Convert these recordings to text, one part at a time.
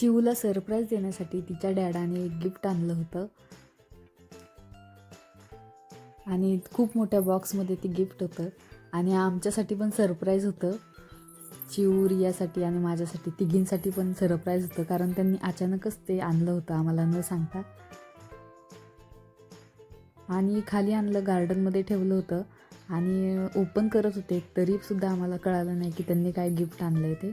चिवूला surprise देण्यासाठी तिच्या डॅडाने एक गिफ्ट आणलं होतं. आणि खूप मोठ्या बॉक्समध्ये ते गिफ्ट होतं. आणि आमच्यासाठी पण सरप्राईज होतं. चिऊ रियासाठी आणि माझ्यासाठी तिघींसाठी पण सरप्राईज होतं. कारण त्यांनी अचानकच ते आणलं होतं आम्हाला न सांगता. आणि खाली आणलं गार्डनमध्ये ठेवलं होतं. आणि ओपन करत होते. तरी सुद्धा आम्हाला कळालं नाही की त्यांनी काय गिफ्ट आणलं आहे ते.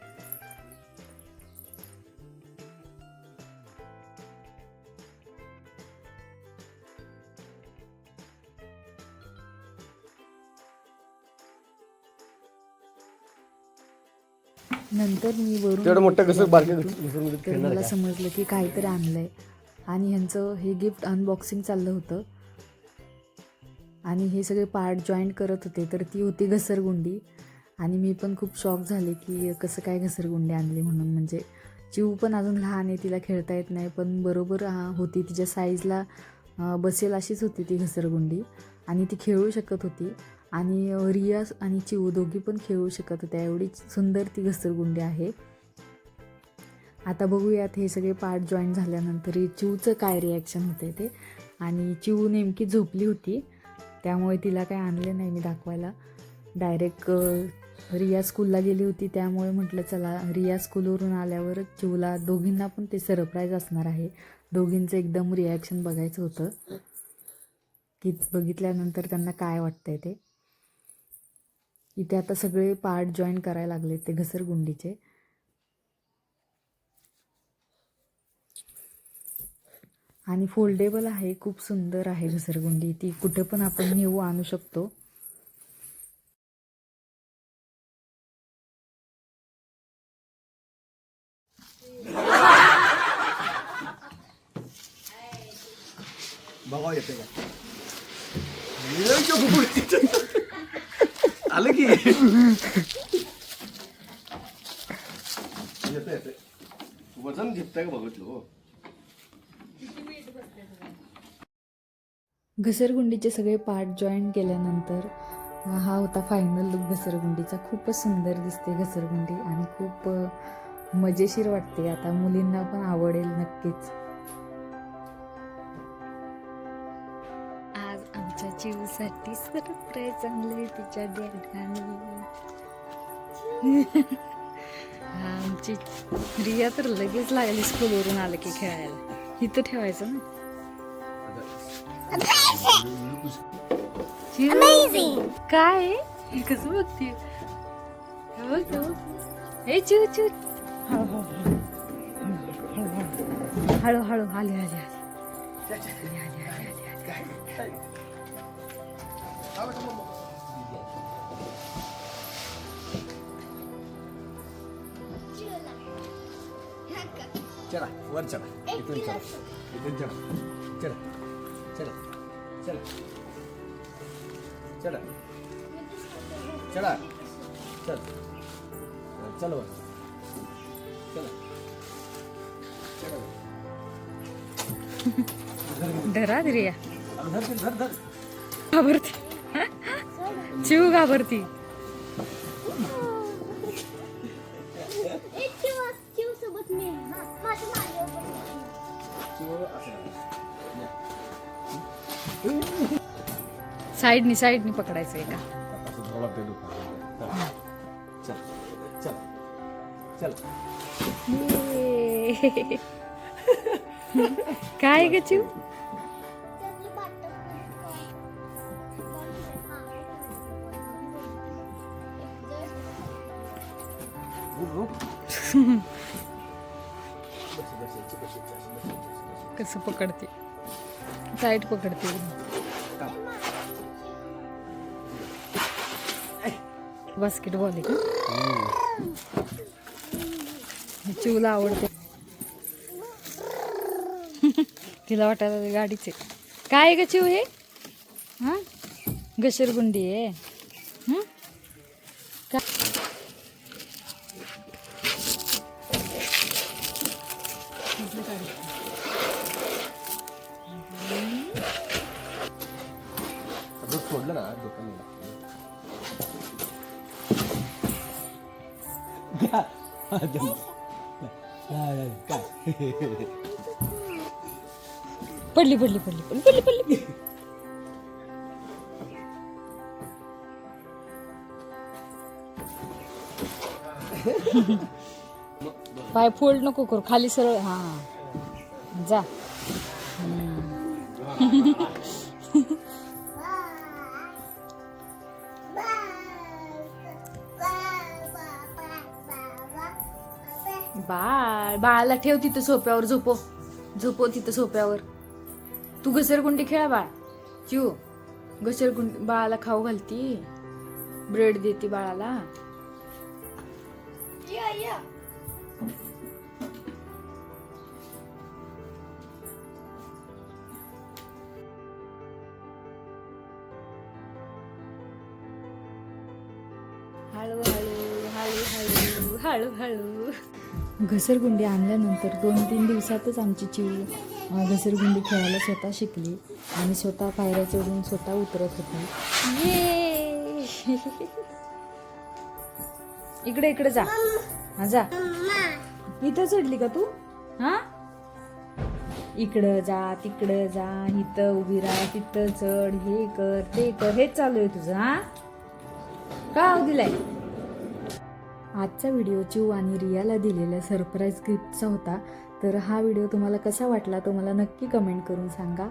नंतर मी वरून तेवढं मोठं कसं तर खेळणार मला का? समजलं की काहीतरी आणलंय. आणि ह्यांचं हे गिफ्ट अनबॉक्सिंग चाललं होतं. आणि हे सगळे पार्ट जॉईंट करत होते. तर ती होती घसरगुंडी. आणि मी पण खूप शॉक झाले की कसं काय घसरगुंडी आणली म्हणून. म्हणजे चिऊ पण अजून लहान आहे तिला खेळता येत नाही. पण बरोबर हा, होती. तिच्या साईजला बसेल अशीच होती ती घसरगुंडी. आणि ती खेळू शकत होती. आणि रियास आणि चिऊ दोघी पण खेळू शकत होत्या. एवढी सुंदर ती घसरगुंडी आहे. आता बघूयात हे सगळे पार्ट जॉईन झाल्यानंतर चिऊचं काय रिॲक्शन होतं ते. आणि चिऊ नेमकी झोपली होती. त्यामुळे तिला काय आणलं नाही मी दाखवायला. डायरेक्ट रिया स्कूलला गेली होती. त्यामुळे म्हटलं चला रिया स्कूलवरून आल्यावर चिवला दोघींना पण ते सरप्राईज असणार आहे. दोघींचं एकदम रिॲक्शन बघायचं होतं. की बघितल्यानंतर त्यांना काय वाटतंय ते. इथे आता सगळे पार्ट जॉईन करायला लागले ते घसरगुंडीचे. आणि फोल्डेबल आहे खूप सुंदर आहे घसरगुंडी. ती कुठे पण आपण नेऊ आणू शकतो. बघा येते का? आलं की. येते येते वजन घेताय का बघितलं हो? घसरगुंडीचे सगळे पार्ट जॉईन केल्यानंतर हा होता फायनल लुक घसरगुंडीचा. खूपच सुंदर दिसते घसरगुंडी आणि खूप मजेशीर वाटते. आता मुलींना पण आवडेल नक्कीच. आमच्या जीवसाठी सरप्राईज आणले तिच्या डॅडाने हा, आमची रिया तर लगेच लागली स्कूलवरून आलं की खेळायला. इथं ठेवायचं ना! काय हे कसं बघते हे चिव चिव. हळू हळू हळू आली आली आली. आली, आली, आली, आली, आली. चला वर चला. इथून चला. इथून चला. चला. चला. चला. चला. चला. चल. चल वर. चला. चला. धरा धर धर धर चिव घाबरती एक किंवा किंवा सोबत मी. हा माझं माझं चिव असं साईडनी साईडनी पकडायचं एका. असं धोळा पेडू चल चल चल. ये. काय ग चिव कसं पकडते? टाईट पकडते. बास्केटबॉल आहे चिवला आवडते. तिला वाटायला गाडीचे काय ग चिव हे? हा? घसरगुंडी आहे. का दूध सोडलं ना दुकानीला पडली पडली पडली पडली पडली पडली. पाय फोल्ड नको करू खाली सरळ. हा. जा. बाळ बाळाला ठेव तिथं सोप्यावर झोपो झोपो तिथं सोप्यावर. तू घसरगुंडी खेळा बाळ. चिव घसरगुंडी बाळाला खाऊ घालती. ब्रेड देते बाळाला. हळू हळू हळू हळू हळू हळू घसरगुंडी आणल्यानंतर दोन तीन दिवसातच आमची चिव घसरगुंडी खेळायला स्वतः शिकली आणि स्वतः पायऱ्या चढून स्वतः उतरत होती. ये! इकडे इकडे जा. हा जा. इथं चढली का तू? हा? इकडं जा तिकडं जा इथं उभी राहा तिथं चढ हे कर ते कर हेच चालू आहे तुझं हा? का हो दिलाय? आजचा व्हिडिओ चिव आणि रियाला दिलेल्या सरप्राईज गिफ्टचा होता. तर हा व्हिडिओ तुम्हाला कसा वाटला तो मला नक्की कमेंट करून सांगा.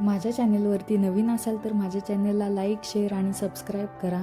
माझ्या चॅनेलवरती नवीन असाल तर माझ्या चॅनेलला लाईक शेअर आणि सबस्क्राईब करा.